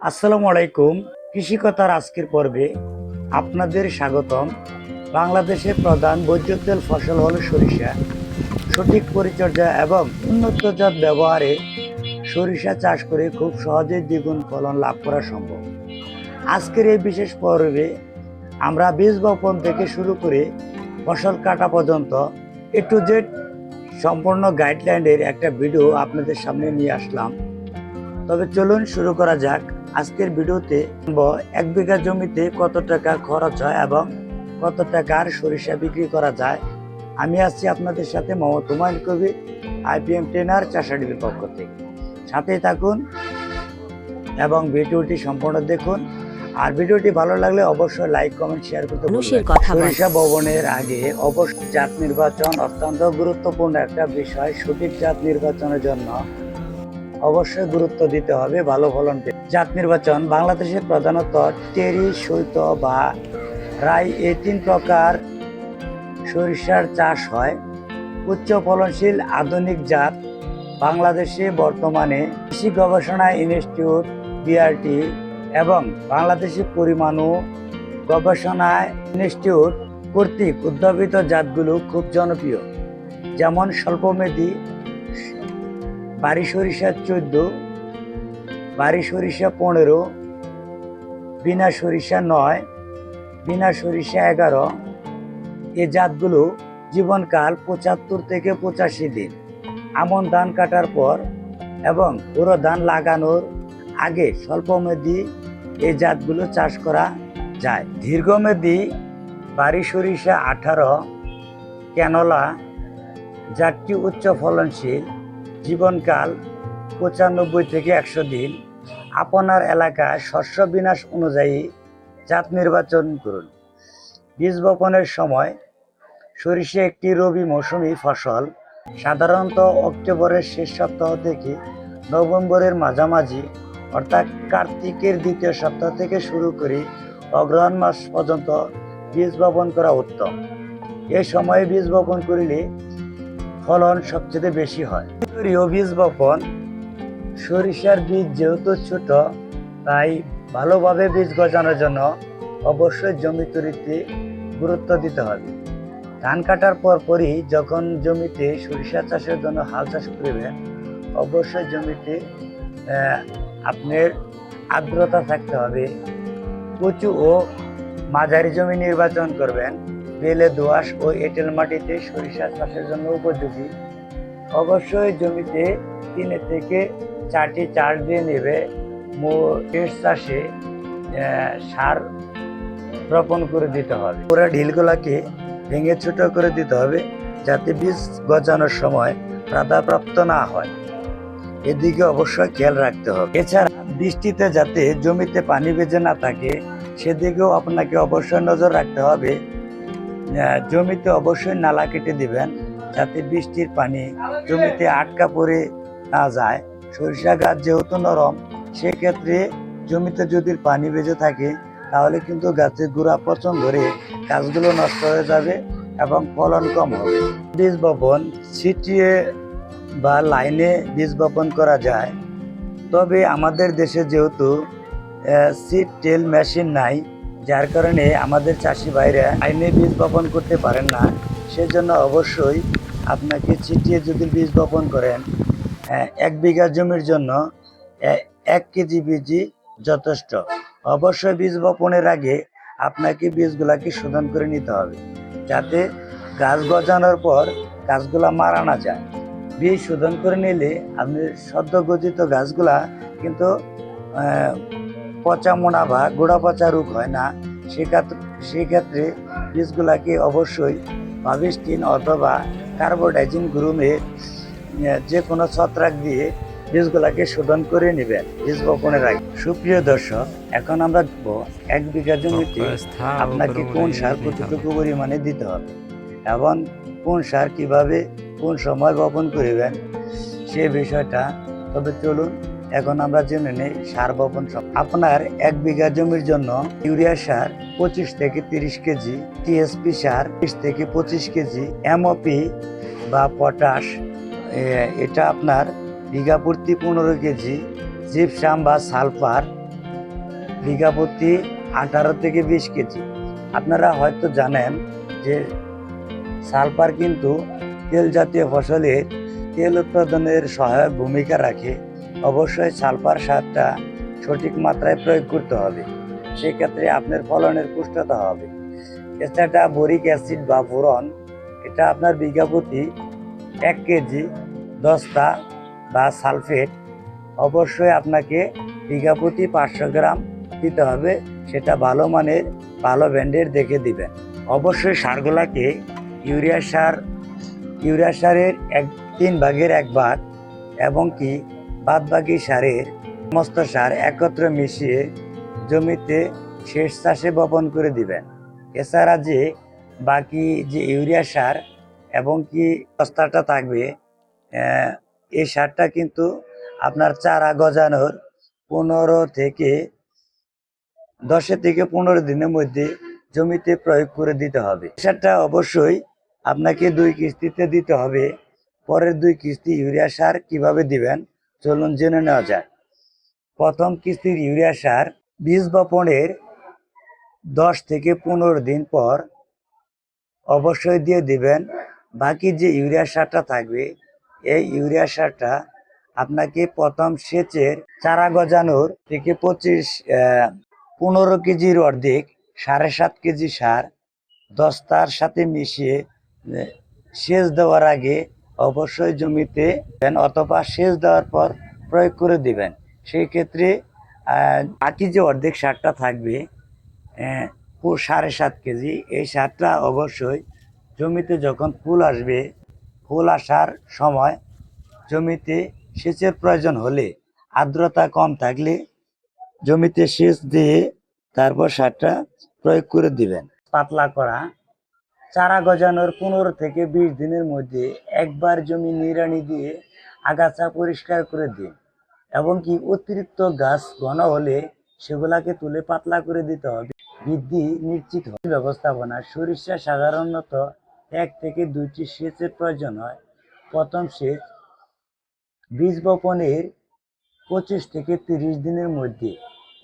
আসসালামু আলাইকুম। কৃষিকতার আজকের পর্বে আপনাদের স্বাগতম। বাংলাদেশের প্রধান বৈদ্যুতিক ফসল হলো সরিষা। সঠিক পরিচর্যা এবং উন্নত জাত ব্যবহারে সরিষা চাষ করে খুব সহজেই দ্বিগুণ ফলন লাভ করা সম্ভব। আজকের এই বিশেষ পর্বে আমরা বীজ বপন থেকে শুরু করে ফসল কাটা পর্যন্ত এ টু জেড সম্পূর্ণ গাইডলাইনের একটা ভিডিও আপনাদের সামনে নিয়ে আসলাম। তবে চলুন শুরু করা যাক। আজকের ভিডিওতে এক বিঘা জমিতে কত টাকা খরচ হয় এবং কত টাকার সরিষা বিক্রি করা যায়। আমি আসছি আপনাদের সাথে মোহাম্মদ হুমায়ুন কবির আইপিএম ট্রেনার চাষাডির পক্ষ থেকে। সাথেই থাকুন এবং ভিডিওটি সম্পূর্ণ দেখুন। আর ভিডিওটি ভালো লাগলে অবশ্যই লাইক কমেন্ট শেয়ার করতে। সরিষা ভবনের আগে অবশ্যই জাত নির্বাচন অত্যন্ত গুরুত্বপূর্ণ একটা বিষয় সঠিক জাত নির্বাচনের জন্য অবশ্যই গুরুত্ব দিতে হবে ভালো ফলন। জাত নির্বাচন বাংলাদেশে প্রধানত টেরি, সৈত বা রাই এই তিন প্রকার সরিষার চাষ হয় উচ্চ ফলনশীল আধুনিক জাত বাংলাদেশে বর্তমানে কৃষি গবেষণা ইনস্টিটিউট বিআরটি এবং বাংলাদেশি পরিমাণু গবেষণা ইনস্টিটিউট কর্তৃক উদ্ভাবিত জাতগুলো খুব জনপ্রিয় যেমন স্বল্পমেয়াদী বাড়ি সরিষা চোদ্দ, বারি সরিষা পনেরো, বিনা সরিষা নয়, বিনা সরিষা এগারো। এ জাতগুলো জীবনকাল পঁচাত্তর থেকে পঁচাশি দিন। আমন ধান কাটার পর এবং পুরো ধান লাগানোর আগে স্বল্পমেয়াদী এই জাতগুলো চাষ করা যায়। দীর্ঘমেয়াদী বাড়ি সরিষা আঠারো, ক্যানোলা জাতটি উচ্চ ফলনশীল। জীবনকাল পঁচানব্বই থেকে একশো দিন। আপনার এলাকায় শস্য বিনাশ অনুযায়ী জাত নির্বাচন করুন। বীজ বপনের সময় সরিষা একটি রবি মৌসুমী ফসল। সাধারণত অক্টোবরের শেষ সপ্তাহ থেকে নভেম্বরের মাঝামাঝি, অর্থাৎ কার্তিকের দ্বিতীয় সপ্তাহ থেকে শুরু করে অগ্রহণ মাস পর্যন্ত বীজ বপন করা উত্তম। এ সময়ে বীজ বপন করিলে ফলন সবচেয়ে বেশি হয়। প্রিয় বীজ বপন। সরিষার বীজ যেহেতু ছোট, তাই ভালোভাবে বীজ গজানোর জন্য অবশ্যই জমি তৈরিতে গুরুত্ব দিতে হবে। ধান কাটার পর পরই যখন জমিতে সরিষা চাষের জন্য হাল চাষ করবেন অবশ্যই জমিতে আপনার আর্দ্রতা থাকতে হবে। উঁচু ও মাঝারি জমি নির্বাচন করবেন। বেলে দোআঁশ ও এঁটেল মাটিতে সরিষা চাষের জন্য উপযোগী। অবশ্যই জমিতে তিন থেকে চারটি চার দিয়ে নেবে। মোটের চাষে সার রোপণ করে দিতে হবে। পুরো ঢিলগুলাকে ভেঙে ছোট করে দিতে হবে যাতে বীজ গজানোর সময় বাধাপ্রাপ্ত না হয়। এদিকে অবশ্যই খেয়াল রাখতে হবে। এছাড়া বৃষ্টিতে যাতে জমিতে পানি বেজে না থাকে, সেদিকেও আপনাকে অবশ্যই নজর রাখতে হবে। জমিতে অবশ্যই নালা কেটে দিবেন। যাতে বৃষ্টির পানি জমিতে আটকা পড়ে না যায়। সরিষা গাছ যেহেতু নরম, সেক্ষেত্রে জমিতে যদি পানি বেজে থাকে, তাহলে কিন্তু গাছের গুড়া পচন ধরে গাছগুলো নষ্ট হয়ে যাবে এবং ফলন কম হবে। বীজ বপন, ছিটিয়ে বা লাইনে বীজ বপন করা যায়। তবে আমাদের দেশে যেহেতু সিড টেল মেশিন নাই, যার কারণে আমাদের চাষি ভাইরা লাইনে বীজ বপন করতে পারেন না। সেজন্য অবশ্যই আপনাকে ছিটিয়ে যদি বীজ বপন করেন। আহ, এক বিঘা জমির জন্য এক কেজি বীজই যথেষ্ট। অবশ্যই বীজ বপনের আগে আপনাকে বীজগুলাকে শোধন করে নিতে হবে যাতে গাছ গজানোর পর গাছগুলা মারা না যায়। বীজ শোধন করে নিলে আপনি সদ্য গজিত গাছগুলা কিন্তু পচা মোনা বা গোড়া পচা রোগ হয় না। সেক্ষেত্রে বীজগুলাকে অবশ্যই ভাবিস্টিন অথবা কার্বোডাইজিন গ্রুমের আহ, যে কোনো ছত্রাক দিয়ে বীজগুলাকে শোধন করে নেবেন বীজ বপনের আগে। সুপ্রিয় দর্শক এখন আমরা এক বিঘা জমিতে আপনাকে কোন সার কতটুকু পরিমাণে দিতে হবে এবং কোন সার কীভাবে কোন সময় বপন করিবেন সে বিষয়টা তবে চলুন এখন আমরা জেনে নেই সার বপন আপনার এক বিঘা জমির জন্য ইউরিয়া সার পঁচিশ থেকে তিরিশ কেজি, টিএসপি সার বিশ থেকে পঁচিশ কেজি, এমওপি বা পটাশ এটা আপনার বিঘা প্রতি পনেরো কেজি, জিপসাম বা সালফার বিঘা প্রতি আঠারো থেকে বিশ কেজি। আপনারা হয়তো জানেন যে সালফার কিন্তু তেল জাতীয় ফসলের তেল উৎপাদনের সহায়ক ভূমিকা রাখে। অবশ্যই সালফার সারটা সঠিক মাত্রায় প্রয়োগ করতে হবে। সেক্ষেত্রে আপনার ফলনের পুষ্টতা হবে। এছাড়া বরিক অ্যাসিড বা বোরন, এটা আপনার বিঘা প্রতি এক কেজি দস্তা বা সালফেট অবশ্যই আপনাকে বিঘা প্রতি পাঁচশো গ্রাম দিতে হবে। সেটা ভালো মানের, ভালো ব্র্যান্ডের দেখে দিবেন। অবশ্যই সারগুলাকে ইউরিয়া সার, ইউরিয়া সারের এক, তিন ভাগের এক ভাগ এবং কি বাদ বাকি সারের সমস্ত সার একত্র মিশিয়ে জমিতে শেষ চাষে বপন করে দিবেন। এছাড়া যে বাকি যে ইউরিয়া সার এবং কি বস্তাটা থাকবে এই সারটা কিন্তু আপনার চারা গজানোর পনেরো থেকে দশে থেকে পনেরো দিনের মধ্যে জমিতে প্রয়োগ করে দিতে হবে। সারটা অবশ্যই আপনাকে দুই কিস্তিতে দিতে হবে। পরের দুই কিস্তি ইউরিয়া সার কীভাবে দিবেন চলুন জেনে নেওয়া যাক। প্রথম কিস্তির ইউরিয়া সার বীজ বপনের দশ থেকে পনেরো দিন পর অবশ্যই দিয়ে দিবেন। বাকি যে ইউরিয়া সারটা থাকবে, এই ইউরিয়া সারটা আপনাকে প্রথম সেচের চারা গজানোর থেকে পঁচিশ পনেরো কেজির অর্ধেক, সাড়ে সাত কেজি সার, দস্তার সাথে মিশিয়ে সেচ দেওয়ার আগে অবশ্যই জমিতে দেন অথবা সেচ দেওয়ার পর প্রয়োগ করে দিবেন। সেই ক্ষেত্রে বাকি যে অর্ধেক সারটা থাকবে সাড়ে সাত কেজি, এই সারটা অবশ্যই জমিতে যখন ফুল আসবে, ফুল আসার সময় জমিতে সেচের প্রয়োজন হলে আর্দ্রতা কম থাকলে জমিতে সেচ দিয়ে তারপর সারটা প্রয়োগ করে দিবেন। পাতলা করা চারা গজানোর পনেরো থেকে বিশ দিনের মধ্যে একবার জমি নিড়ানি দিয়ে আগাছা পরিষ্কার করে দিন এবং কি অতিরিক্ত গাছ ঘন হলে সেগুলাকে তুলে পাতলা করে দিতে হবে। বৃদ্ধি নিশ্চিত হবে ব্যবস্থাপনা সরিষা সাধারণত এক থেকে দুইটি সেচের প্রয়োজন হয়। প্রথম সেচ বীজ বপনের পঁচিশ থেকে তিরিশ দিনের মধ্যে।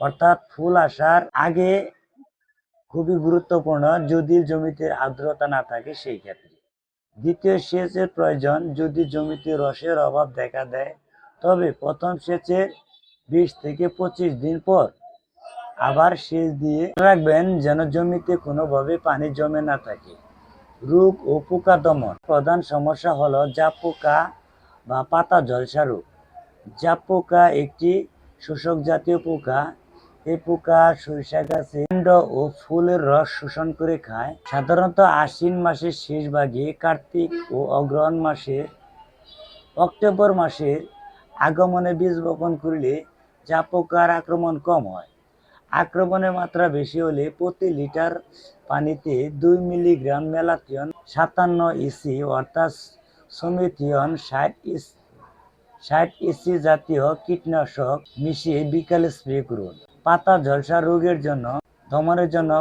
অর্থাৎ ফুল আসার আগে খুবই গুরুত্বপূর্ণ যদি জমিতে আর্দ্রতা না থাকে সেই ক্ষেত্রে। দ্বিতীয় সেচের প্রয়োজন যদি জমিতে রসের অভাব দেখা দেয়, তবে প্রথম সেচের বিশ থেকে পঁচিশ দিন পর আবার সেচ দিয়ে রাখবেন যেন জমিতে কোনোভাবে পানি জমে না থাকে। রোগ ও পোকা দমন প্রধান সমস্যা হলো জাপ পোকা বা পাতা ঝলসা রোগ জাপ পোকা একটি শোষক জাতীয় পোকা এই পোকা, সরিষা গাছে কাণ্ড ও ফুলের রস শোষণ করে খায়। সাধারণত আশ্বিন মাসের শেষ ভাগে কার্তিক ও অগ্রহণ মাসে অক্টোবর মাসের আগমনে বীজ বপন করলে যা পোকার আক্রমণ কম হয়। আক্রমণের মাত্রা বেশি হলে প্রতি লিটার পানিতে দুই মিলিগ্রাম মেলাথিয়ন, সাতান্ন ইসি অর্থাৎ সমিথিয়ন ষাট ইস ষাট ইসি জাতীয় কীটনাশক মিশিয়ে বিকালে স্প্রে করুন। পাতা ঝলসা রোগের জন্য, দমনের জন্য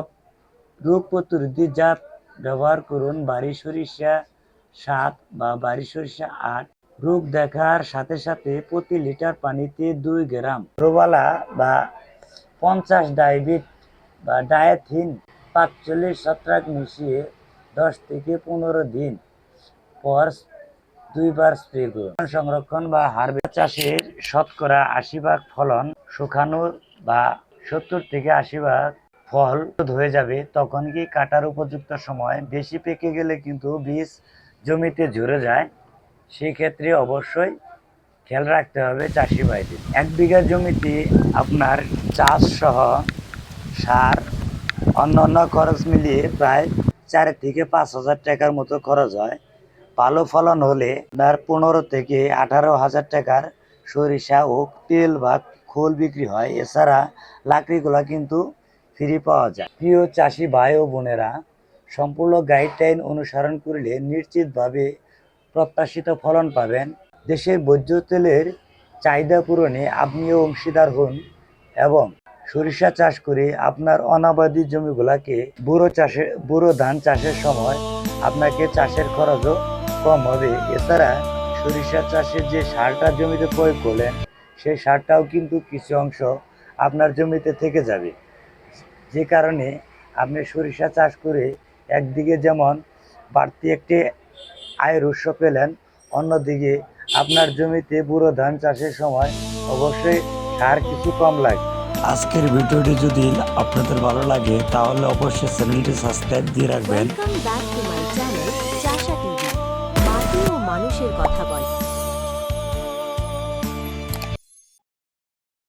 রোগ প্রতিরোধী জাত ব্যবহার করুন। বাড়ি সরিষা সাত বা বাড়ি সরিষা আট। রোগ দেখার সাথে সাথে প্রতি লিটার পানিতে দুই গ্রাম। রোবালা বা পঞ্চাশ ডাইবিট বা ডায়াথিন পাঁচচল্লিশ ছত্রাক মিশিয়ে দশ থেকে পনেরো দিন পর দুইবার স্প্রে করুন। সংরক্ষণ বা হারভেস্ট চাষের শতকরা আশি ভাগ ফলন শুকানোর বা সত্তর থেকে আশি ভাগ ফল হয়ে যাবে, তখন কি কাটার উপযুক্ত সময় বেশি পেকে গেলে কিন্তু বীজ জমিতে ঝরে যায়? সেই ক্ষেত্রে অবশ্যই খেয়াল রাখতে হবে চাষি ভাইদের। এক বিঘা জমিতে আপনার চাষ সহ সার অন্যান্য খরচ মিলিয়ে প্রায় চার থেকে পাঁচ হাজার টাকার মতো খরচ হয়। ভালো ফলন হলে আপনার পনেরো থেকে আঠারো হাজার টাকার সরিষা ও তেল বা খোল বিক্রি হয়, এছাড়া লাকড়িগুলা কিন্তু ফ্রি পাওয়া যায়। প্রিয় চাষি ভাই ও বোনেরা, সম্পূর্ণ গাইডলাইন অনুসরণ করলে নিশ্চিতভাবে প্রত্যাশিত ফলন পাবেন। দেশের ভোজ্য তেলের চাহিদা পূরণে আপনিও অংশীদার হন এবং সরিষা চাষ করে আপনার অনাবাদী জমিগুলাকে বুড়ো চাষে বুড়ো ধান চাষের সময় আপনাকে চাষের খরচও কম হবে। এছাড়া সরিষা চাষে যে সারটা জমিতে প্রয়োগ করলেন সেই সারটাও কিন্তু কিছু অংশ আপনার জমিতে থেকে যাবে। যে কারণে আপনি সরিষা চাষ করে একদিকে যেমন বাড়তি একটি আয়ের উৎস পেলেন অন্যদিকে আপনার জমিতে বুড়ো ধান চাষের সময় অবশ্যই সার কিছু কম লাগে। আজকের ভিডিওটি যদি আপনাদের ভালো লাগে তাহলে অবশ্যই চ্যানেলটি সাবস্ক্রাইব দিয়ে রাখবেন। Welcome back to my channel Chasha TV মাটি ও মানুষের কথা বলে।